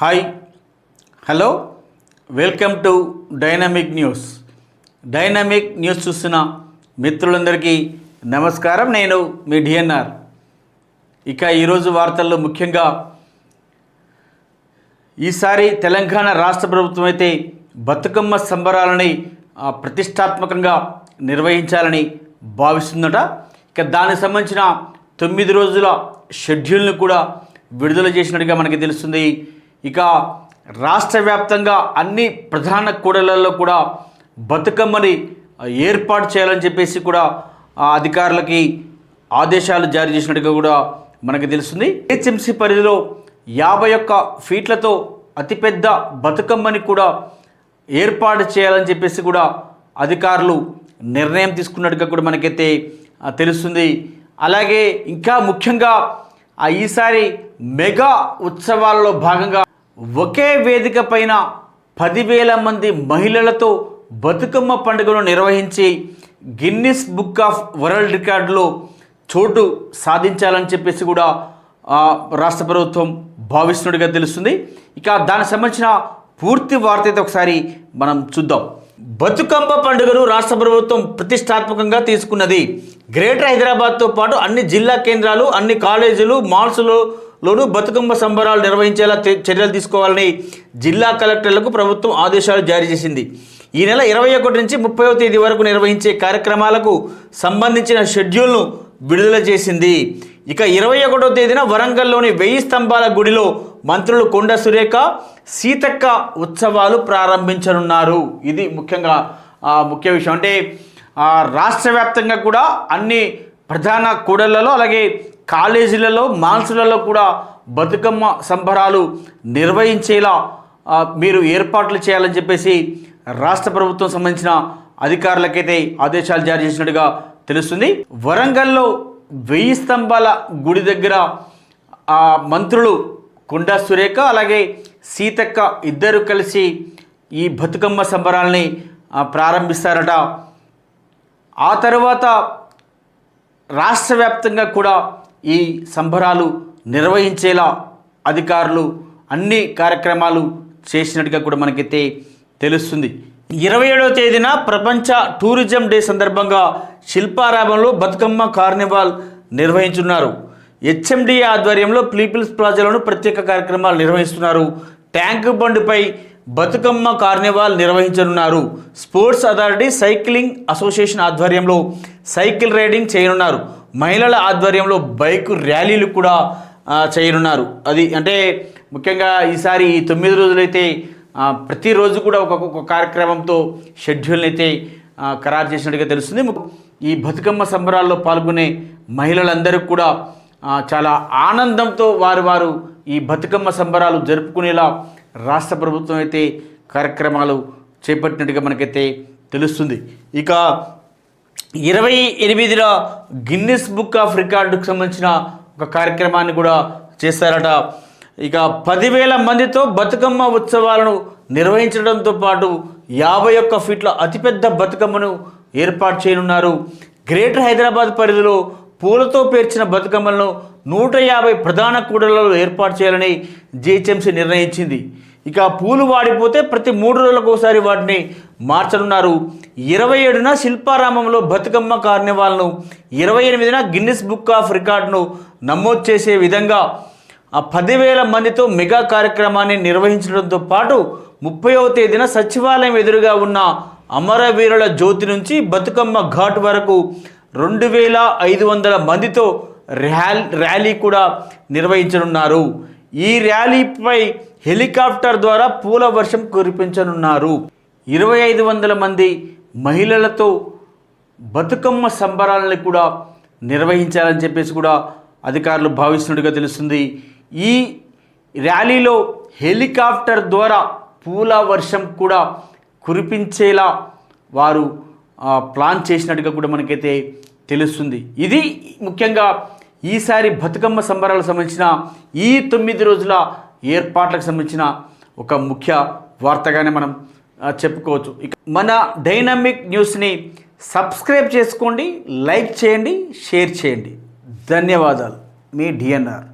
Hi. Hello. Welcome to dynamic news. Dynamic news చూస్తున్న మిత్రులందరికీ నమస్కారం. నేను మీ డిఎన్ఆర్. ఇక ఈరోజు వార్తల్లో ముఖ్యంగా ఈసారి తెలంగాణ రాష్ట్ర ప్రభుత్వం అయితే బతుకమ్మ సంబరాలని ప్రతిష్టాత్మకంగా నిర్వహించాలని భావిస్తుందట. ఇక దానికి సంబంధించిన తొమ్మిది రోజుల షెడ్యూల్ను కూడా విడుదల చేసినట్టుగా మనకి తెలుస్తుంది. ఇక రాష్ట్ర వ్యాప్తంగా అన్ని ప్రధాన కూడళ్ళలో కూడా బతుకమ్మని ఏర్పాటు చేయాలని చెప్పేసి కూడా ఆ అధికారులకి ఆదేశాలు జారీ చేసినట్టుగా కూడా మనకు తెలుస్తుంది. హెచ్ఎంసీ పరిధిలో యాభై ఒక్క ఫీట్లతో అతిపెద్ద బతుకమ్మని కూడా ఏర్పాటు చేయాలని చెప్పేసి కూడా అధికారులు నిర్ణయం తీసుకున్నట్టుగా కూడా మనకైతే తెలుస్తుంది. అలాగే ఇంకా ముఖ్యంగా ఆ ఈసారి మెగా ఉత్సవాలలో భాగంగా ఒకే వేదిక పైన పదివేల మంది మహిళలతో బతుకమ్మ పండుగను నిర్వహించి గిన్నిస్ బుక్ ఆఫ్ వరల్డ్ రికార్డులో చోటు సాధించాలని చెప్పేసి కూడా రాష్ట్ర ప్రభుత్వం భావిస్తున్నట్టుగా తెలుస్తుంది. ఇక దానికి సంబంధించిన పూర్తి వార్త అయితే ఒకసారి మనం చూద్దాం. బతుకమ్మ పండుగను రాష్ట్ర ప్రభుత్వం ప్రతిష్టాత్మకంగా తీసుకున్నది. గ్రేటర్ హైదరాబాద్తో పాటు అన్ని జిల్లా కేంద్రాలు అన్ని కాలేజీలు మాల్స్లో లోను బతుకమ్మ సంబరాలు నిర్వహించేలా చర్యలు తీసుకోవాలని జిల్లా కలెక్టర్లకు ప్రభుత్వం ఆదేశాలు జారీ చేసింది. ఈ నెల ఇరవై ఒకటి నుంచి ముప్పైవ తేదీ వరకు నిర్వహించే కార్యక్రమాలకు సంబంధించిన షెడ్యూల్ను విడుదల చేసింది. ఇక ఇరవై ఒకటో తేదీన వరంగల్లోని వెయ్యి స్తంభాల గుడిలో మంత్రులు కొండ సురేఖ సీతక్క ఉత్సవాలు ప్రారంభించనున్నారు. ఇది ముఖ్యంగా ముఖ్య విషయం. అంటే రాష్ట్ర వ్యాప్తంగా కూడా అన్ని ప్రధాన కూడళ్ళలో అలాగే కాలేజీలలో మాన్సులలో కూడా బతుకమ్మ సంబరాలు నిర్వహించేలా మీరు ఏర్పాట్లు చేయాలని చెప్పేసి రాష్ట్ర ప్రభుత్వం సంబంధించిన అధికారులకైతే ఆదేశాలు జారీ చేసినట్టుగా తెలుస్తుంది. వరంగల్లో వెయ్యి స్తంభాల గుడి దగ్గర ఆ మంత్రులు కొండా సురేఖ అలాగే సీతక్క ఇద్దరు కలిసి ఈ బతుకమ్మ సంబరాల్ని ప్రారంభిస్తారట. ఆ తర్వాత రాష్ట్ర వ్యాప్తంగా కూడా ఈ సంబరాలు నిర్వహించేలా అధికారులు అన్ని కార్యక్రమాలు చేసినట్టుగా కూడా మనకైతే తెలుస్తుంది. ఇరవై ఏడవ తేదీన ప్రపంచ టూరిజం డే సందర్భంగా శిల్పారామంలో బతుకమ్మ కార్నివాల్ నిర్వహించున్నారు. హెచ్ఎండి ఆధ్వర్యంలో పీపుల్స్ ప్లాజాలోను ప్రత్యేక కార్యక్రమాలు నిర్వహిస్తున్నారు. ట్యాంక్ బండ్పై బతుకమ్మ కార్నివాల్ నిర్వహించనున్నారు. స్పోర్ట్స్ అథారిటీ సైక్లింగ్ అసోసియేషన్ ఆధ్వర్యంలో సైకిల్ రైడింగ్ చేయనున్నారు. మహిళల ఆధ్వర్యంలో బైక్ ర్యాలీలు కూడా చేయనున్నారు. అది అంటే ముఖ్యంగా ఈసారి ఈ తొమ్మిది రోజులైతే ప్రతిరోజు కూడా ఒక్కొక్క కార్యక్రమంతో షెడ్యూల్ని అయితే ఖరారు చేసినట్టుగా తెలుస్తుంది. ఈ బతుకమ్మ సంబరాల్లో పాల్గొనే మహిళలందరూ కూడా చాలా ఆనందంతో వారు వారు ఈ బతుకమ్మ సంబరాలు జరుపుకునేలా రాష్ట్ర ప్రభుత్వం అయితే కార్యక్రమాలు చేపట్టినట్టుగా మనకైతే తెలుస్తుంది. ఇక ఇరవై ఎనిమిదిలో గిన్నిస్ బుక్ ఆఫ్ రికార్డుకు సంబంధించిన ఒక కార్యక్రమాన్ని కూడా చేశారట. ఇక పదివేల మందితో బతుకమ్మ ఉత్సవాలను నిర్వహించడంతో పాటు యాభై ఒక్క ఫీట్ల అతిపెద్ద బతుకమ్మను ఏర్పాటు చేయనున్నారు. గ్రేటర్ హైదరాబాద్ పరిధిలో పూలతో పేర్చిన బతుకమ్మలను నూట యాభై ప్రధాన కూడలలో ఏర్పాటు చేయాలని జిహెచ్ఎంసీ నిర్ణయించింది. ఇక పూలు వాడిపోతే ప్రతి మూడు రోజులకు ఒకసారి వాటిని మార్చనున్నారు. ఇరవై ఏడున శిల్పారామంలో బతుకమ్మ కార్నివాల్ను ఇరవై ఎనిమిదిన గిన్నిస్ బుక్ ఆఫ్ రికార్డును నమోదు చేసే విధంగా ఆ పదివేల మందితో మెగా కార్యక్రమాన్ని నిర్వహించడంతో పాటు ముప్పైవ తేదీన సచివాలయం ఎదురుగా ఉన్న అమరవీరుల జ్యోతి నుంచి బతుకమ్మ ఘాట్ వరకు రెండు వేల ఐదు వందల మందితో ర్యాలీ ర్యాలీ కూడా నిర్వహించనున్నారు. ఈ ర్యాలీపై హెలికాప్టర్ ద్వారా పూల వర్షం కురిపించనున్నారు. ఇరవై ఐదు వందల మంది మహిళలతో బతుకమ్మ సంబరాలని కూడా నిర్వహించాలని చెప్పేసి కూడా అధికారులు భావిస్తున్నట్టుగా తెలుస్తుంది. ఈ ర్యాలీలో హెలికాప్టర్ ద్వారా పూల వర్షం కూడా కురిపించేలా వారు ప్లాన్ చేసినట్టుగా కూడా మనకైతే తెలుస్తుంది. ఇది ముఖ్యంగా ఈసారి బతుకమ్మ సంబరాలకు సంబంధించిన ఈ తొమ్మిది రోజుల ఏర్పాట్లకు సంబంధించిన ఒక ముఖ్య వార్తగానే మనం చెప్పుకోవచ్చు. ఇక మన డైనమిక్ న్యూస్ని సబ్స్క్రైబ్ చేసుకోండి లైక్ చేయండి షేర్ చేయండి. ధన్యవాదాలు. మీ డిఎన్ఆర్.